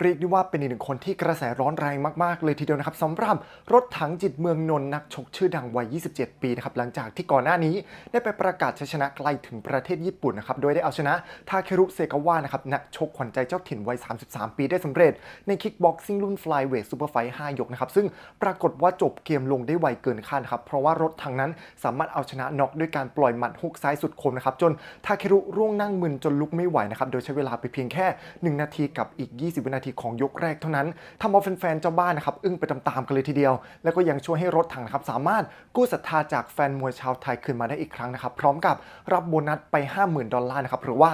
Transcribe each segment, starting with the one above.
เรียกได้ว่าเป็นอีกหนึ่งคนที่กระแสร้อนแรงมากๆ เลยทีเดียวนะครับสำหรับรถถังจิตเมืองนนท์นักชกชื่อดังวัย 27 ปีนะครับหลังจากที่ก่อนหน้านี้ได้ไปประกาศชัยชนะไกลถึงประเทศญี่ปุ่นนะครับโดยได้เอาชนะทาเครุเซกาวะนะครับนักชกขวัญใจเจ้าถิ่นวัย 33 ปีได้สำเร็จ ในคิกบ็อกซิ่งรุ่นฟลายเวทซูเปอร์ไฟท์5ยกนะครับซึ่งปรากฏว่าจบเกมลงได้ไวเกินคาดครับเพราะว่ารถถังนั้นสามารถเอาชนะน็อกด้วยการปล่อยหมัดฮุกซ้ายสุดคมนะครับจนทาเครุร่วงนั่งมึนจนลุกไม่ไหวนะครับโดยใช้เวลาไปเพียงแค่ 1 นาทีกับอีก 20 วินาทีของยกแรกเท่านั้นทำเอาแฟนๆเจ้าบ้านนะครับอึ้งไปตามๆกันเลยทีเดียว แล้วก็ยังช่วยให้รถถังนะครับสามารถกู้ศรัทธาจากแฟนมวยชาวไทยคืนมาได้อีกครั้งนะครับพร้อมกับรับโบนัสไป 50,000 ดอลลาร์นะครับหรือว่า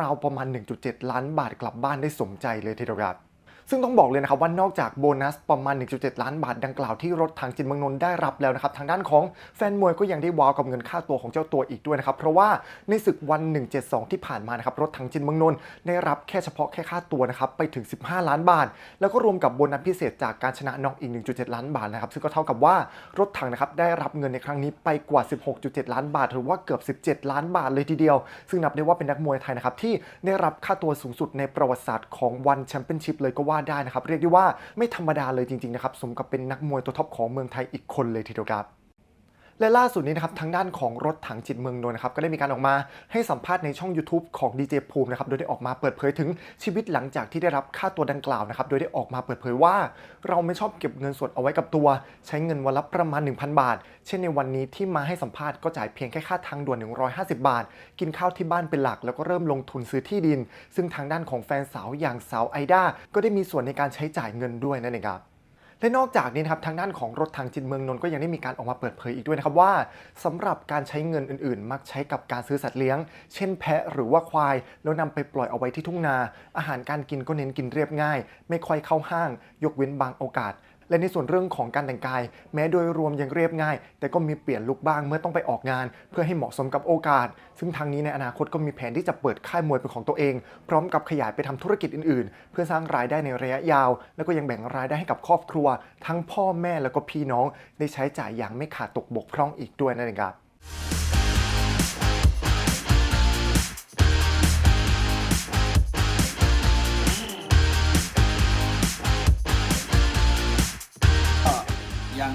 ราวๆประมาณ 1.7 ล้านบาทกลับบ้านได้สมใจเลยทีเดียวครับ ซึ่งต้องบอกเลยนะครับว่านอกจากโบนัสประมาณ 1.7 ล้านบาทดังกล่าวที่รถถังจินเมืองนนท์ได้รับแล้วนะครับทางด้านของแฟนมวยก็ยังได้ว้าวกับเงินค่าตัวของเจ้าตัวอีกด้วยนะครับเพราะว่าในศึกวัน 172 ที่ผ่านมานะครับรถถังจินเมืองนนท์ได้รับแค่เฉพาะแค่ค่าตัวนะครับไปถึง 15 ล้านบาท แล้วก็รวมกับโบนัสพิเศษจากการชนะน็อกอีก 1.7 ล้านบาทนะครับซึ่งก็เท่ากับว่ารถถังนะครับได้รับเงินในครั้งนี้ไปกว่า 16.7 ล้านบาท หรือว่าเกือบ 17 ล้านบาทเลยทีเดียว ซึ่งนับได้ว่าเป็นนักมวยไทยนะครับที่ได้รับค่าตัวสูงสุดในประวัติศาสตร์ของวันแชมเปี้ยนชิพเลยก็ว่าได้นะครับ เรียกได้ว่าไม่ธรรมดาเลยจริงๆนะครับสมกับเป็นนักมวยตัวท็อปของเมืองไทยอีกคนเลยทีเดียวครับ และล่าสุดนี้นะครับทางด้านของรถถังจิตเมืองนนท์นะครับก็ได้มีการออกมาให้สัมภาษณ์ในช่อง YouTube ของดีเจภูมินะครับโดยได้ออกมาเปิดเผยถึงชีวิตหลังจากที่ได้รับค่าตัวดังกล่าวนะครับโดยได้ออกมาเปิดเผยว่า เราไม่ชอบเก็บเงินสดเอาไว้กับตัว ใช้เงินวันละประมาณ 1,000 บาท เช่นในวันนี้ที่มาให้สัมภาษณ์ก็จ่ายเพียงแค่ค่าทางด่วน 150 บาท กินข้าวที่บ้านเป็นหลัก แล้วก็เริ่มลงทุนซื้อที่ดิน ซึ่งทางด้านของแฟนสาวอย่างสาวไอด้าก็ได้มีส่วนในการใช้จ่ายเงินด้วยนั่นเองครับ และนอกจากนี้นะครับทางด้านของรถทางจินเมืองนนท์ก็ยังได้มีการออกมาเปิดเผยอีกด้วยนะครับว่าสำหรับการใช้เงินอื่นๆ มักใช้กับการซื้อสัตว์เลี้ยง เช่นแพะหรือว่าควาย แล้วนำไปปล่อยเอาไว้ที่ทุ่งนา อาหารการกินก็เน้นกินเรียบง่าย ไม่ค่อยเข้าห้าง ยกเว้นบางโอกาส และในส่วนเรื่องของการแต่งกาย แม้โดยรวมยังเรียบง่าย แต่ก็มีเปลี่ยนลุคบ้างเมื่อต้องไปออกงาน เพื่อให้เหมาะสมกับโอกาส ซึ่งทางนี้ในอนาคตก็มีแผนที่จะเปิดค่ายมวยเป็นของตัวเอง พร้อมกับขยายไปทำธุรกิจอื่นๆ เพื่อสร้างรายได้ในระยะยาว แล้วก็ยังแบ่งรายได้ให้กับครอบครัว ทั้งพ่อแม่แล้วก็พี่น้องได้ใช้จ่ายอย่างไม่ขาดตกบกพร่องอีกด้วยนะครับ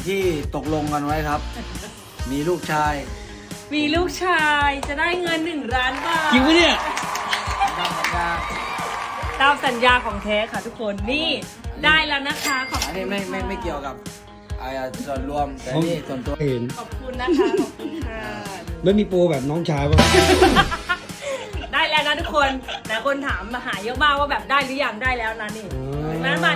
ที่ตกลงกันไว้ครับ มีลูกชายมีลูกชายจะได้เงินหนึ่งล้านบาทจริงปะเนี่ยตามสัญญาของแท้ค่ะทุกคนนี่ได้แล้วนะคะขอบอันคุนี้ณไม่ไม่ไม่เกี่ยวกับอ่าส่วนรวมแต่นี่ส่วนตัวเห็นขอบคุณนะคะขอบคุณค่ะแล้วมีโปรแบบน้องชายป่ะได้แล้วนะทุกคนแต่คนถามมาหาเยอะมากว่าแบบได้หรือยังได้แล้วนะนี่หนึ่งล้านบาท